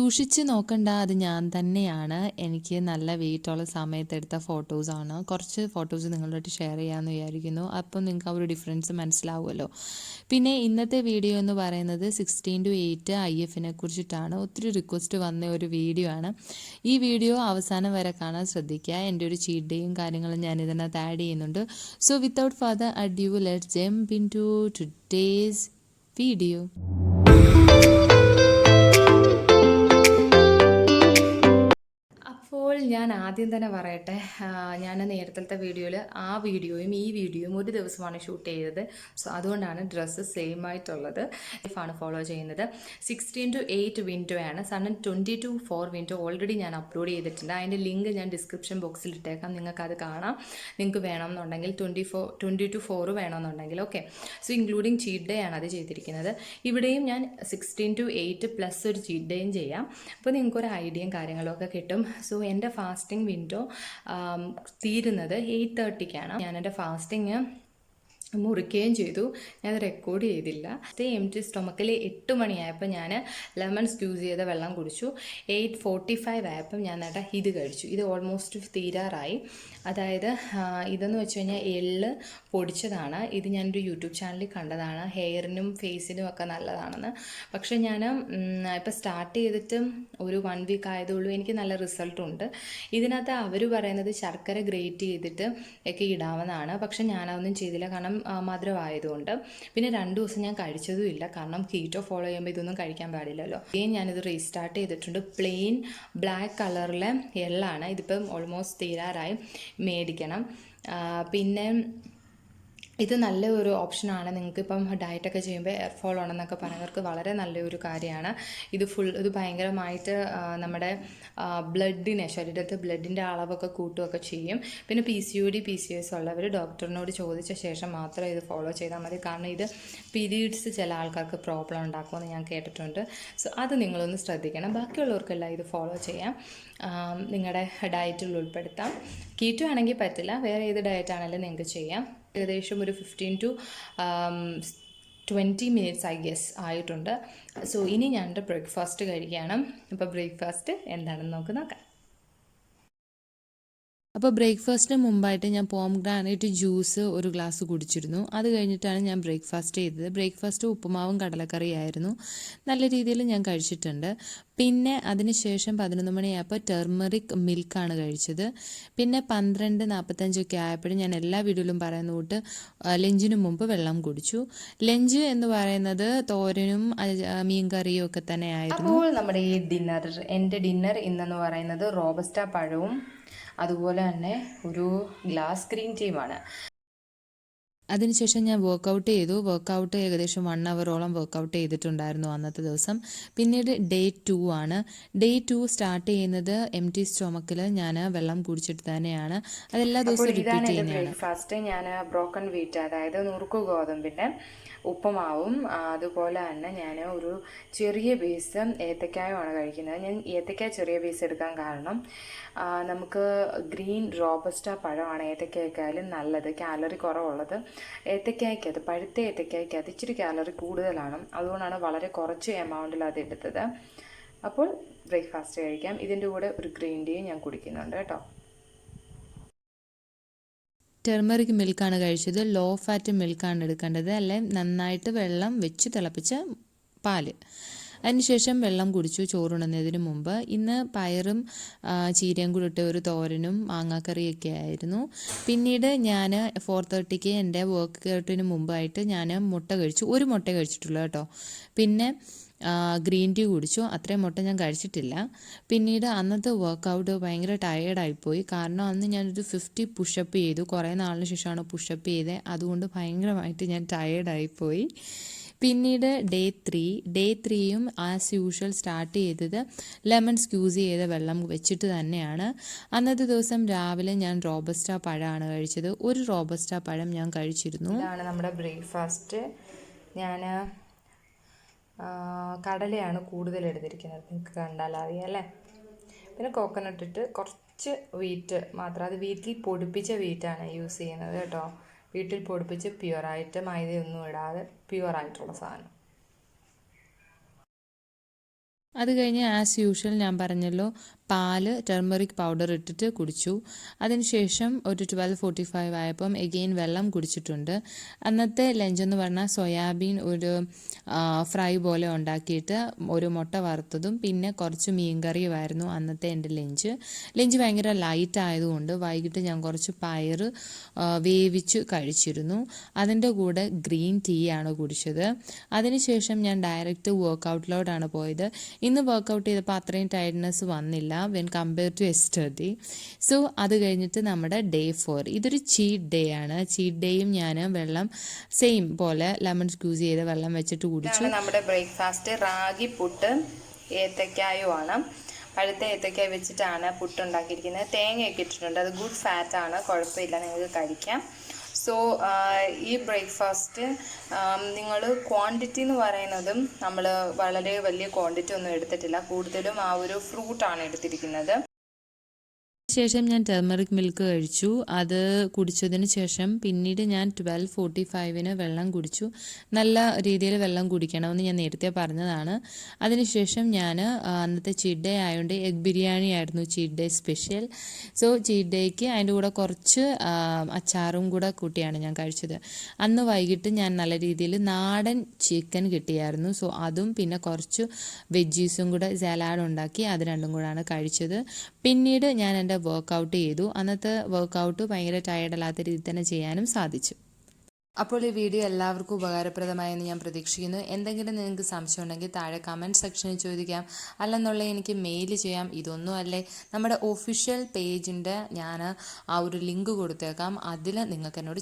സൂക്ഷിച്ച് നോക്കണ്ട അത് ഞാൻ തന്നെയാണ്. എനിക്ക് നല്ല വെയിറ്റുള്ള സമയത്തെടുത്ത ഫോട്ടോസാണ് കുറച്ച് ഫോട്ടോസ് നിങ്ങളോട്ട് ഷെയർ ചെയ്യാമെന്ന് വിചാരിക്കുന്നു. അപ്പം നിങ്ങൾക്ക് ആ ഒരു ഡിഫറൻസ് മനസ്സിലാവുമല്ലോ. പിന്നെ ഇന്നത്തെ വീഡിയോ എന്ന് പറയുന്നത് സിക്സ്റ്റീൻ ടു എയ്റ്റ് ഐ എഫിനെ കുറിച്ചിട്ടാണ്. ഒത്തിരി റിക്വസ്റ്റ് വന്ന ഒരു വീഡിയോ ആണ്. ഈ വീഡിയോ അവസാനം വരെ കാണാൻ ശ്രദ്ധിക്കുക. എന്റെ ഒരു ചീറ്റ് കാര്യങ്ങളും ഞാൻ ഇതിനകത്ത് ആഡ് ചെയ്യുന്നുണ്ട്. So without further ado let jump into today's video ഞാൻ ആദ്യം തന്നെ പറയട്ടെ ഞാൻ നേരത്തെ വീഡിയോയിൽ ആ വീഡിയോയും ഈ വീഡിയോയും ഒരു ദിവസമാണ് ഷൂട്ട് ചെയ്തത്. സോ അതുകൊണ്ടാണ് ഡ്രസ്സ് സെയിം ആയിട്ടുള്ളത്. ആണ് ഫോളോ ചെയ്യുന്നത്. സിക്സ്റ്റീൻ ടു എയ്റ്റ് വിൻഡോ ആണ്. സണ്ണൻ twenty to four window already ഞാൻ അപ്ലോഡ് ചെയ്തിട്ടുണ്ട്. അതിന്റെ ലിങ്ക് ഞാൻ ഡിസ്ക്രിപ്ഷൻ ബോക്സിൽ ഇട്ടേക്കാം. നിങ്ങൾക്ക് അത് കാണാം. നിങ്ങൾക്ക് വേണമെന്നുണ്ടെങ്കിൽ twenty four twenty to four വേണമെന്നുണ്ടെങ്കിൽ okay so including cheat day ആണ് അത് ചെയ്തിരിക്കുന്നത്. ഇവിടെയും ഞാൻ സിക്സ്റ്റീൻ ടു എയ്റ്റ് പ്ലസ് ഒരു ചീറ്റ് ഡേയും ചെയ്യാം. അപ്പോൾ നിങ്ങൾക്കൊരു ഐഡിയയും കാര്യങ്ങളൊക്കെ കിട്ടും. സോ എന്റെ ഫാസ്റ്റിംഗ് വിൻഡോ തീരുന്നത് എയ്റ്റ് തേർട്ടിക്കാണ് ഞാൻ എന്റെ ഫാസ്റ്റിങ് മുറിക്കുകയും ചെയ്തു. ഞാൻ റെക്കോർഡ് ചെയ്തില്ല. എം ടി സ്റ്റൊമക്കിൽ എട്ട് മണിയായപ്പോൾ ഞാൻ ലെമൺ സ്ക്യൂസ് ചെയ്ത വെള്ളം കുടിച്ചു. എയ്റ്റ് ഫോർട്ടി ഫൈവ് ആയപ്പം ഞാൻ നേട്ടാ ഇത് കഴിച്ചു. ഇത് ഓൾമോസ്റ്റ് തീരാറായി. അതായത് ഇതെന്ന് വെച്ച് കഴിഞ്ഞാൽ എള്ള് പൊടിച്ചതാണ്. ഇത് ഞാനൊരു യൂട്യൂബ് ചാനലിൽ കണ്ടതാണ്. ഹെയറിനും ഫേസിനും ഒക്കെ നല്ലതാണെന്ന്. പക്ഷേ ഞാൻ ഇപ്പോൾ സ്റ്റാർട്ട് ചെയ്തിട്ട് ഒരു വൺ വീക്ക് ആയതുള്ളൂ എനിക്ക് നല്ല റിസൾട്ട് ഉണ്ട്. ഇതിനകത്ത് അവർ പറയുന്നത് ശർക്കര ഗ്രേറ്റ് ചെയ്തിട്ട് ഒക്കെ ഇടാവുന്നതാണ്. പക്ഷെ ഞാനതൊന്നും ചെയ്തില്ല. കാരണം മധുരമായതുകൊണ്ട്. പിന്നെ രണ്ട് ദിവസം ഞാൻ കഴിച്ചതും ഇല്ല. കാരണം കീറ്റോ ഫോളോ ചെയ്യുമ്പോൾ ഇതൊന്നും കഴിക്കാൻ പാടില്ലല്ലോ. പ്ലെയിൻ ഞാനിത് റീസ്റ്റാർട്ട് ചെയ്തിട്ടുണ്ട്. പ്ലെയിൻ ബ്ലാക്ക് കളറിലെ എള്ളാണ്. ഇതിപ്പം ഓൾമോസ്റ്റ് തീരാറായി. മേടിക്കണം. പിന്നെ ഇത് നല്ല ഒരു ഓപ്ഷനാണ് നിങ്ങൾക്ക് ഇപ്പം ഡയറ്റൊക്കെ ചെയ്യുമ്പോൾ എയർ ഫോൾ ഉണ്ടെന്നൊക്കെ പറയുന്നവർക്ക് വളരെ നല്ലൊരു കാര്യമാണ്. ഇത് ഫുൾ ഇത് ഭയങ്കരമായിട്ട് നമ്മുടെ ബ്ലഡിനെ ശരീരത്തിൽ ബ്ലഡിന്റെ അളവൊക്കെ കൂട്ടുകയൊക്കെ ചെയ്യും. പിന്നെ P C O D P C S ഉള്ളവർ ഡോക്ടറിനോട് ചോദിച്ച ശേഷം മാത്രം ഇത് ഫോളോ ചെയ്താൽ മതി. കാരണം ഇത് പീരീഡ്സ് ചില ആൾക്കാർക്ക് പ്രോബ്ലം ഉണ്ടാക്കുമെന്ന് ഞാൻ കേട്ടിട്ടുണ്ട്. സോ അത് നിങ്ങളൊന്ന് ശ്രദ്ധിക്കണം. ബാക്കിയുള്ളവർക്കെല്ലാം ഇത് ഫോളോ ചെയ്യാം. നിങ്ങളുടെ ഡയറ്റിൽ ഉൾപ്പെടുത്താം. കീറ്റോ ആണെങ്കിൽ പറ്റില്ല വേറെ ഏത് ഡയറ്റ് ആണെങ്കിലും നിങ്ങൾക്ക് ചെയ്യാം. ഏകദേശം ഒരു fifteen to twenty minutes I guess ആയിട്ടുണ്ട്. സോ ഇനി ഞാൻ എന്റെ ബ്രേക്ക്ഫാസ്റ്റ് കഴിക്കുകയാണ് അപ്പോൾ ബ്രേക്ക്ഫാസ്റ്റ് എന്താണെന്ന് നമുക്ക് നോക്കാം. അപ്പോൾ ബ്രേക്ക്ഫാസ്റ്റിന് മുമ്പായിട്ട് ഞാൻ പോം ഗ്രാനൈറ്റ് ജ്യൂസ് ഒരു ഗ്ലാസ് കുടിച്ചിരുന്നു. അത് കഴിഞ്ഞിട്ടാണ് ഞാൻ ബ്രേക്ക്ഫാസ്റ്റ് ചെയ്തത്. ബ്രേക്ക്ഫാസ്റ്റ് ഉപ്പുമാവും കടലക്കറിയായിരുന്നു നല്ല രീതിയിൽ ഞാൻ കഴിച്ചിട്ടുണ്ട്. പിന്നെ അതിനുശേഷം പതിനൊന്ന് മണിയായപ്പോൾ ടെർമറിക് മിൽക്കാണ് കഴിച്ചത്. പിന്നെ പന്ത്രണ്ട് നാൽപ്പത്തഞ്ചൊക്കെ ആയപ്പോഴും ഞാൻ എല്ലാ വീഡിയോയിലും പറയുന്ന കൂട്ട് ലഞ്ചിനു മുമ്പ് വെള്ളം കുടിച്ചു. ലഞ്ച് എന്ന് പറയുന്നത് തോരനും മീൻകറിയും ഒക്കെ തന്നെ ആയിരുന്നു. അപ്പോൾ നമ്മുടെ ഈ ഡിന്നർ എന്റെ ഡിന്നർ ഇന്നെന്ന് പറയുന്നത് റോബസ്റ്റ പഴവും അതുപോലെ തന്നെ ഒരു ഗ്ലാസ് ഗ്രീൻ ടീമാണ് അതിനുശേഷം ഞാൻ വർക്കൗട്ട് ചെയ്തു. വർക്കൗട്ട് ഏകദേശം വൺ അവറോളം വർക്കൗട്ട് ചെയ്തിട്ടുണ്ടായിരുന്നു അന്നത്തെ ദിവസം. പിന്നീട് ഡേ ടു ആണ്. ഡേ ടു സ്റ്റാർട്ട് ചെയ്യുന്നത് എം ടി സ്റ്റൊമക്കിൽ ഞാൻ വെള്ളം കുടിച്ചിട്ട് തന്നെയാണ്. അതെല്ലാ ദിവസവും റിപ്പീറ്റ് ചെയ്യുന്നതാണ്. ബ്രേക്ക്ഫാസ്റ്റ് ഞാൻ ബ്രോക്കൺ വീറ്റ് അതായത് നുറുക്കു ഗോതമ്പിന്റെ ഉപ്പുമാവും. അതുപോലെ തന്നെ ഞാൻ ഒരു ചെറിയ പീസ് ഏത്തക്കായുമാണ് കഴിക്കുന്നത്. ഞാൻ ഏത്തക്കായ ചെറിയ പീസ് എടുക്കാൻ കാരണം നമുക്ക് ഗ്രീൻ റോബസ്റ്റ പഴമാണ് ഏത്തക്കായക്കായാലും നല്ലത്. കാലറി കുറവുള്ളത്. ഏത്തക്കായ്ക്കകത്ത് പഴുത്ത ഏത്തക്കായ്ക്കകത്ത് ഇച്ചിരി കാലറി കൂടുതലാണ്. അതുകൊണ്ടാണ് വളരെ കുറച്ച് എമൗണ്ടിൽ അത് എടുത്തത്. അപ്പോൾ ബ്രേക്ക്ഫാസ്റ്റ് കഴിക്കാം. ഇതിന്റെ കൂടെ ഒരു ഗ്രീൻ ടീയും ഞാൻ കുടിക്കുന്നുണ്ട് കേട്ടോ. ടെർമറിക് മിൽക്കാണ് കഴിച്ചത്. ലോ ഫാറ്റ് മിൽക്കാണ് എടുക്കേണ്ടത്. അല്ലെ നന്നായിട്ട് വെള്ളം വെച്ച് തിളപ്പിച്ച പാൽ. അതിനുശേഷം വെള്ളം കുടിച്ചു ചോറുണന്നതിന് മുമ്പ്. ഇന്ന് പയറും ചീരയും കൂടി ഇട്ട ഒരു തോരനും മാങ്ങാക്കറിയൊക്കെ ആയിരുന്നു. പിന്നീട് ഞാൻ ഫോർ തേർട്ടിക്ക് എന്റെ വർക്ക് ഔട്ടിന് മുമ്പായിട്ട് ഞാൻ മുട്ട കഴിച്ചു. ഒരു മുട്ട കഴിച്ചിട്ടുള്ളൂ കേട്ടോ. പിന്നെ ഗ്രീൻ ടീ കുടിച്ചു. അത്രയും മുട്ട ഞാൻ കഴിച്ചിട്ടില്ല. പിന്നീട് അന്നത്തെ വർക്കൗട്ട് ഭയങ്കര ടയേർഡായിപ്പോയി കാരണം അന്ന് ഞാനൊരു ഫിഫ്റ്റി പുഷപ്പ് ചെയ്തു. കുറേ നാളിന് ശേഷമാണ് പുഷപ്പ് ചെയ്തത് അതുകൊണ്ട് ഭയങ്കരമായിട്ട് ഞാൻ ടയേർഡായിപ്പോയി പിന്നീട് ഡേ ത്രീ ഡേ ത്രീയും ആസ് യൂഷ്വൽ സ്റ്റാർട്ട് ചെയ്തത് ലെമൺ സ്ക്യൂസ് ചെയ്ത വെള്ളം വെച്ചിട്ട് തന്നെയാണ്. അന്നത്തെ ദിവസം രാവിലെ ഞാൻ റോബസ്റ്റ പഴമാണ് കഴിച്ചത്. ഒരു റോബസ്റ്റ പഴം ഞാൻ കഴിച്ചിരുന്നു. ഇതാണ് നമ്മുടെ ബ്രേക്ക്ഫാസ്റ്റ് ഞാൻ കടലയാണ് കൂടുതൽ എടുത്തിരിക്കുന്നത്. നിങ്ങൾക്ക് കണ്ടാൽ അറിയാം അല്ലേ? പിന്നെ കോക്കനട്ട് ഇട്ട് കുറച്ച് വീറ്റ് മാത്രം. അത് വീട്ടിൽ പൊടിപ്പിച്ച വീറ്റാണ് യൂസ് ചെയ്യുന്നത് കേട്ടോ. വീട്ടിൽ പൊടിപ്പിച്ച് പ്യുവറായിട്ട് മൈദയൊന്നും ഇടാതെ പ്യുവറായിട്ടുള്ള സാധനം. അത് കഴിഞ്ഞ് ആസ് യൂഷ്വൽ ഞാൻ പറഞ്ഞല്ലോ പാൽ ടെർമറിക് പൗഡർ ഇട്ടിട്ട് കുടിച്ചു. അതിനുശേഷം ഒരു ട്വൽവ് ഫോർട്ടി ഫൈവ് ആയപ്പം എഗെയിൻ വെള്ളം കുടിച്ചിട്ടുണ്ട്. അന്നത്തെ ലഞ്ച് എന്ന് പറഞ്ഞാൽ സോയാബീൻ ഒരു ഫ്രൈ പോലെ ഉണ്ടാക്കിയിട്ട് ഒരു മുട്ട വറുത്തതും പിന്നെ കുറച്ച് മീൻകറിയുമായിരുന്നു അന്നത്തെ എന്റെ ലഞ്ച് ലഞ്ച് ഭയങ്കര ലൈറ്റ് ആയതുകൊണ്ട് വൈകിട്ട് ഞാൻ കുറച്ച് പയർ വേവിച്ച് കഴിച്ചിരുന്നു. അതിന്റെ കൂടെ ഗ്രീൻ ടീ ആണ് കുടിച്ചത്. അതിനുശേഷം ഞാൻ ഡയറക്റ്റ് വർക്കൗട്ടിലോട്ടാണ് പോയത്. ഇന്ന് വർക്കൗട്ട് ചെയ്തപ്പോൾ അത്രയും ടയർഡ്നെസ് വന്നില്ല. When compare to yesterday so അത് കഴിഞ്ഞിട്ട് നമ്മുടെ ഡേ ഫോർ ഇതൊരു ചീറ്റ് ഡേ ആണ്. ചീറ്റ് ഡേയും ഞാൻ വെള്ളം സെയിം പോലെ ലെമൺ സ്ക്യൂസ് ചെയ്ത് വെള്ളം വെച്ചിട്ട് കുടിച്ചു. നമ്മുടെ ബ്രേക്ക്ഫാസ്റ്റ് റാഗി പുട്ട് ഏത്തക്കായുമാണ് പഴുത്ത ഏത്തക്കായ വെച്ചിട്ടാണ് പുട്ട് ഉണ്ടാക്കിയിരിക്കുന്നത്. തേങ്ങയൊക്കെ ഇട്ടിട്ടുണ്ട്. അത് ഗുഡ് ഫാറ്റ് ആണ്. കുഴപ്പമില്ല. നിങ്ങൾക്ക് കഴിക്കാം. സോ ഈ ബ്രേക്ക്ഫാസ്റ്റ് നിങ്ങൾ ക്വാണ്ടിറ്റി എന്ന് പറയുന്നതും നമ്മൾ വളരെ വലിയ ക്വാണ്ടിറ്റി ഒന്നും എടുത്തിട്ടില്ല. കൂടുതലും ആ ഒരു ഫ്രൂട്ടാണ് എടുത്തിരിക്കുന്നത്. ശേഷം ഞാൻ ടെർമറിക് മിൽക്ക് കഴിച്ചു. അത് കുടിച്ചതിന് ശേഷം പിന്നീട് ഞാൻ ട്വൽവ് ഫോർട്ടി ഫൈവിന് വെള്ളം കുടിച്ചു. നല്ല രീതിയിൽ വെള്ളം കുടിക്കണമെന്ന് ഞാൻ നേരത്തെ പറഞ്ഞതാണ്. അതിനുശേഷം ഞാൻ അന്നത്തെ ചീറ്റ് ഡേ ആയതുകൊണ്ട് എഗ് ബിരിയാണി ആയിരുന്നു cheat day special so cheat ഡേക്ക് അതിന്റെ കൂടെ കുറച്ച് അച്ചാറും കൂടെ കൂട്ടിയാണ് ഞാൻ കഴിച്ചത്. അന്ന് വൈകിട്ട് ഞാൻ നല്ല രീതിയിൽ നാടൻ ചിക്കൻ കിട്ടിയായിരുന്നു. സോ അതും പിന്നെ കുറച്ച് വെജീസും കൂടെ സലാഡ് ഉണ്ടാക്കി അത് രണ്ടും കൂടാണ് കഴിച്ചത്. പിന്നീട് ഞാൻ എന്റെ വർക്കൗട്ട് ചെയ്തു. അന്നത്തെ വർക്കൗട്ട് ഭയങ്കര ടയർഡല്ലാത്ത രീതിയിൽ തന്നെ ചെയ്യാനും സാധിച്ചു. അപ്പോൾ ഈ വീഡിയോ എല്ലാവർക്കും ഉപകാരപ്രദമായെന്ന് ഞാൻ പ്രതീക്ഷിക്കുന്നു. എന്തെങ്കിലും നിങ്ങൾക്ക് സംശയം ഉണ്ടെങ്കിൽ താഴെ കമന്റ് സെക്ഷനിൽ ചോദിക്കാം. അല്ലെന്നുള്ള എനിക്ക് മെയിൽ ചെയ്യാം. ഇതൊന്നും അല്ലേ. നമ്മുടെ ഒഫീഷ്യൽ പേജിന്റെ ഞാൻ ആ ഒരു ലിങ്ക് കൊടുത്തേക്കാം. അതിൽ നിങ്ങൾക്ക് എന്നോട്